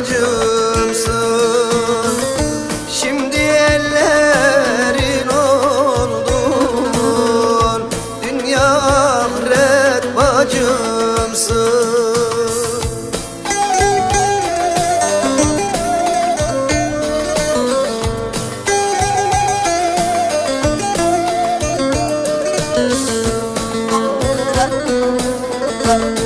bacımsın Şimdi ellerin oldun Dünya ahiret bacımsın. Bir